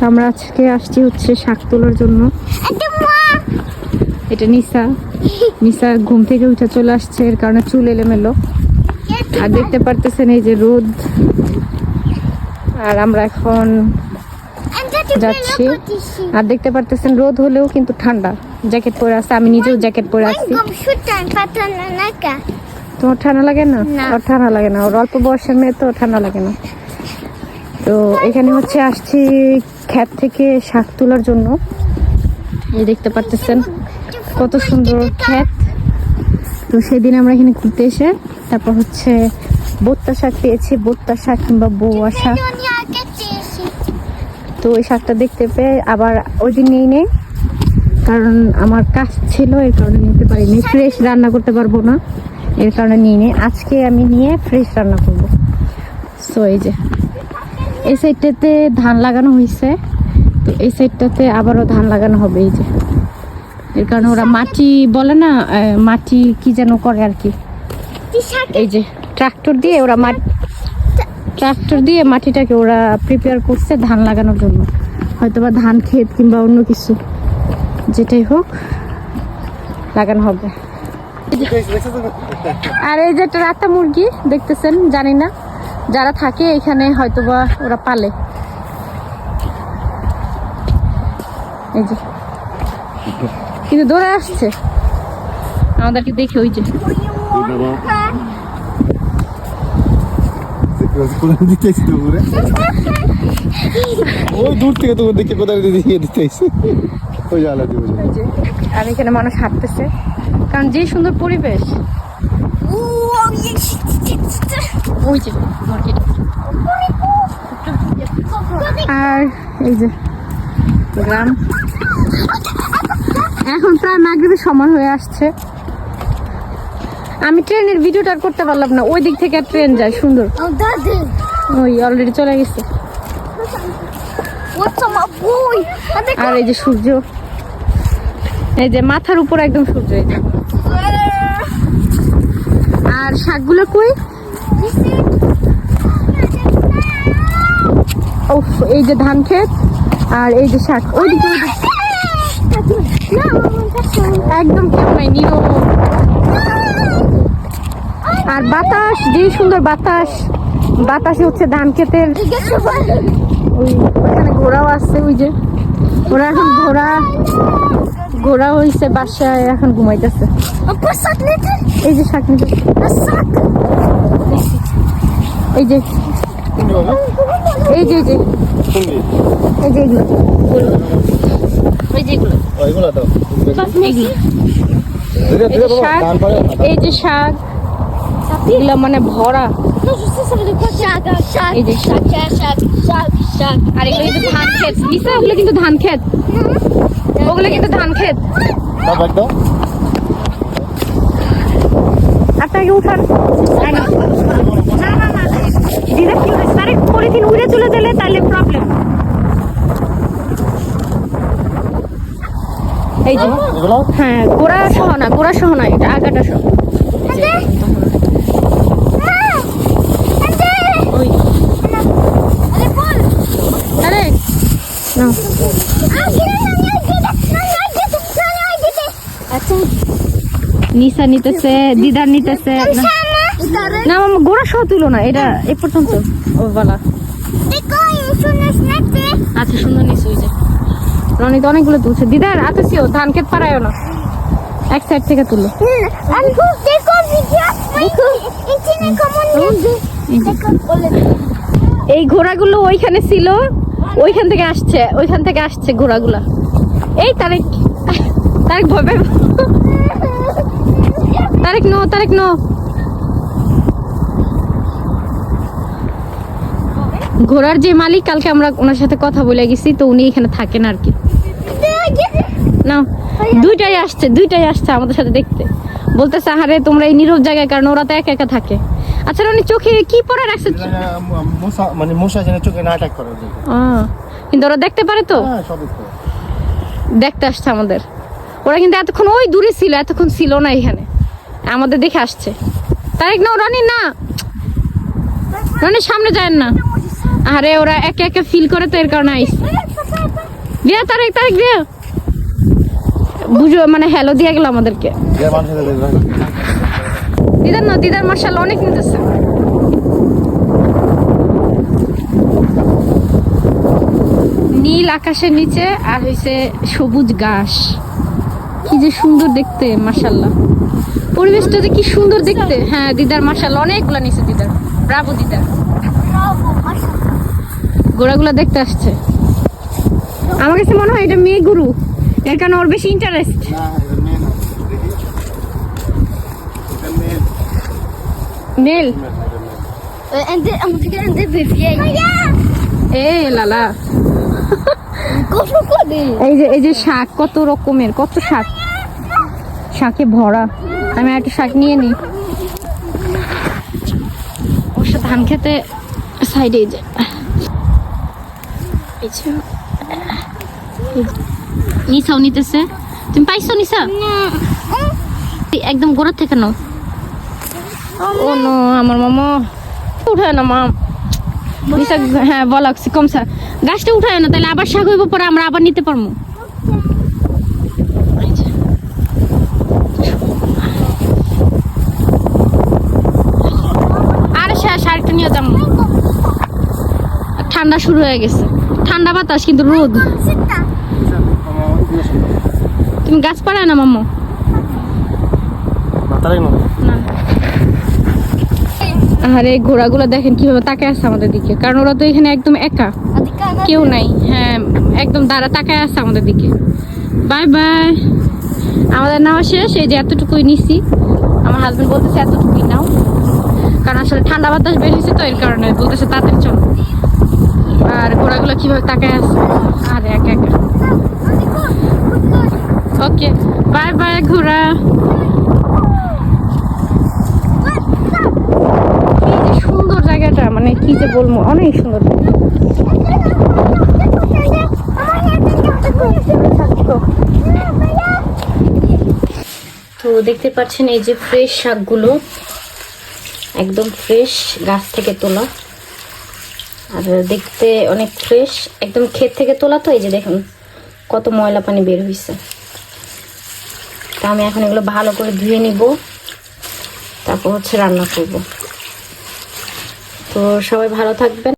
তো আমরা আজকে আসছি হচ্ছে শাক তোলার জন্য। এটা নিসা। নিসা ঘুম থেকে উঠে চলে আসছে এর কারণে চুল এলোমেলো। আর দেখতে পারতেছেন এই যে রোদ। আর আমরা এখন যাচ্ছি। আর দেখতে পারতেছেন রোদ হলেও কিন্তু ঠান্ডা। জ্যাকেট পরে আছে আমি নিজেও জ্যাকেট পরে আছি তোমার ঠান্ডা লাগে না? না। ওর ঠান্ডা লাগে না ওর অল্প বয়সের মেয়ে তো ঠান্ডা লাগে না। তো এখানে হচ্ছে আসছি খ্যাত থেকে শাক তোলার জন্য। এই দেখতে পারতেছেন কত সুন্দর খ্যাত তো সেদিন আমরা এখানে ঘুরতে এসে তারপর হচ্ছে বোত্তা শাক পেয়েছি, বোত্তা শাক কিংবা বৌয়া শাক। তো ওই শাকটা দেখতে পেয়ে আবার ওই দিন নিয়ে নেই, কারণ আমার কাজ ছিল, এর কারণে নিতে পারিনি। ফ্রেশ রান্না করতে পারব না, এর কারণে নিয়ে নেই। আজকে আমি নিয়ে ফ্রেশ রান্না করব। সো এই যে এই সাইডটাতে ধান লাগানো হয়েছে তো এই সাইডটাতে আবারও ধান লাগানো হবে এই যে। এর কারণে ওরা মাটি বলে না মাটি কি যেন করে আর কি। এই যে ট্রাক্টর দিয়ে ওরা মাটি ট্রাক্টর দিয়ে মাটিটাকে ওরা প্রিপেয়ার করছে ধান লাগানোর জন্য। হয়তোবা ধান ক্ষেত কিংবা অন্য কিছু যেটাই হোক লাগানো হবে। আর এই যে একটা রাতা মুরগি দেখতেছেন জানি না। যারা থাকে এখানে হয়তোবা ওরা পালে। এই যে। কিন্তু দৌড়ে আসছে। আমাদেরকে দেখে ওই যে। ওই দূর থেকে তোমার দেখে কোথায় দিয়ে দিতেছি। ওই আর এখানে মানুষ হাঁটতেছে। কারণ যে সুন্দর পরিবেশ। আর এই যে গ্রাম এখন প্রায় মাগরীবের সময় হয়ে আসছে। আমি ট্রেনের ভিডিওটা করতে পারলাম না, ওই দিক থেকে ট্রেন যায়, সুন্দর। ওই অলরেডি চলে গেছে। আর এই যে সূর্য। এই যে মাথার উপর একদম সূর্য আর শাকগুলো কই? এই যে ধান ক্ষেত আর এই যে শাক। ওই দিকে একদম কেউ নাই আর বাতাস, যে সুন্দর বাতাস। বাতাসে হচ্ছে ধান ওই ওখানে ঘোড়াও আসছে ওই যে। ওরা এখন ঘোড়া। ঘোড়া হইছে বাসায় এখন ঘুমাইতেছে। এই যে শাক নিতে এই যে। এই যে এই যে। এই যে এগুলো। এই যে এগুলো। ওইগুলো তো। এগুলো ধীরে শাক পারে এই যে শাক এই যে শাক আর এগুলো কিন্তু ধান ক্ষেত নিসা ওগুলো কিন্তু ধান ক্ষেত ওগুলো কিন্তু ধান ক্ষেত বাবা একদম আপনাকে উঠান না। না, না, না, না। দিদা কি হয়েছে? আরে পলিথিন উড়ে চলে গেলে তাহলে প্রবলেম এই যে হ্যাঁ গোড়া সহ না গোড়া সহ না এটা আগাটা সহ ওই আরে না আচ্ছা নিসা নিতেছে দিদার নিতেছে না মামা গোড়া সহ তুলো না এটা এ পর্যন্ত ও বলা আচ্ছা সুন্দর নিচে ওই যে রনি তো অনেকগুলো তুলছে দিদার আতেছিও ধান ক্ষেত পারায়ও না এক সাইড থেকে তুলো এই ঘোড়াগুলো ওইখানে ছিল ওইখান থেকে আসছে, ওইখান থেকে আসছে ঘোড়াগুলা। এই তারেক তারেক ভবে তারেক নো তারেক নো। ঘোড়ার যে মালিক, কালকে আমরা ওনার সাথে কথা বলে গেছি, তো উনি এখানে থাকেন আর কি। না, দুইটাই আসছে দুইটাই আসছে আমাদের সাথে দেখতে। বলতেছে, আহারে, তোমরা এই নীরব জায়গায়, কারণ ওরা তো একা একা থাকে। আচ্ছা উনি চোখে কি পরে রাখছে মশা মানে মশা যেন চোখে না অ্যাটাক করে কিন্তু ওরা দেখতে পারে তো? হ্যাঁ দেখতে দেখতে আসছে আমাদের। ওরা কিন্তু এতক্ষণ ওই দূরে ছিল এতক্ষণ ছিল না এখানে। আমাদের দেখে আসছে। তারেক না রানি না। রানি সামনে যায় না। আরে ওরা একে একে ফিল করে তো এর কারণে আইস। দিয়া তারেক তারেক দিয়া। বুঝো মানে হ্যালো দিয়ে গেল আমাদেরকে। দিদার না, দিদার মার্শাল অনেক নিতেছে নীল আকাশের নিচে আর হইছে সবুজ ঘাস। কি যে সুন্দর দেখতে মার্শাল্লাহ পরিবেশটা যে কি সুন্দর দেখতে। হ্যাঁ দিদার মার্শাল অনেকগুলো নিচে দিদার। ব্রাভো দিদার। গোড়াগুলো দেখতে আসছে। আমার কাছে মনে হয় এটা মেয়ে গুরু। এর কারণে ওর বেশি interest dit, om te gaan dit bevier. এ লালা. এই যে এই যে শাক কত রকমের কত শাক। শাকে ভরা। আমি একটা শাক নিয়ে নিই। অবশ্য ধান খেতে সাইডে এই যে। যে, নিসাও নিতেছে। তুমি পাইছো নিসা একদম গোড়ার থেকে নাও। ও নো, আমার মামা। উঠায় না, মা। নিসা হ্যাঁ বলাক্সি কমসা গাছটা উঠায় না, তাহলে আবার শাক হইব, পরে আমরা আবার নিতে পারব। আরে আরেকটা নিয়ে যাব ঠান্ডা শুরু হয়ে গেছে। ঠান্ডা বাতাস, কিন্তু রোদ। তুমি গাছ পাড়ায় না মাম্মু না আরে ঘোড়াগুলো দেখেন কীভাবে তাকায় আছে আমাদের দিকে। কারণ ওরা তো এখানে একদম একা। কেউ নাই। হ্যাঁ একদম দাঁড়া তাকায় আছে আমাদের দিকে। Bye bye. আমাদের নেওয়া শেষ। এই যে এতটুকুই নিছি। আমার হাজবেন্ড বলতেছে এতটুকুই নাও। কারণ আসলে ঠান্ডা বাতাস বের হয়েছে তো এর কারণে বলতেছে তাদের চলো। আর ঘোড়াগুলো কীভাবে তাকায় আছে? আরে একা একা। ওকে বাই বাই ঘোড়া কি যে সুন্দর জায়গাটা মানে কি যে বলব, অনেক সুন্দর। তো দেখতে পাচ্ছেন এই যে ফ্রেশ শাকগুলো, একদম ফ্রেশ গাছ থেকে তোলা। আর দেখতে অনেক ফ্রেশ একদম ক্ষেত থেকে তোলা তো, এই যে দেখুন, কত ময়লা পানি বের হয়েছে তা আমি এখন এগুলো ভালো করে ধুয়ে নিব, তারপর হচ্ছে রান্না করব। তো সবাই ভালো থাকবেন।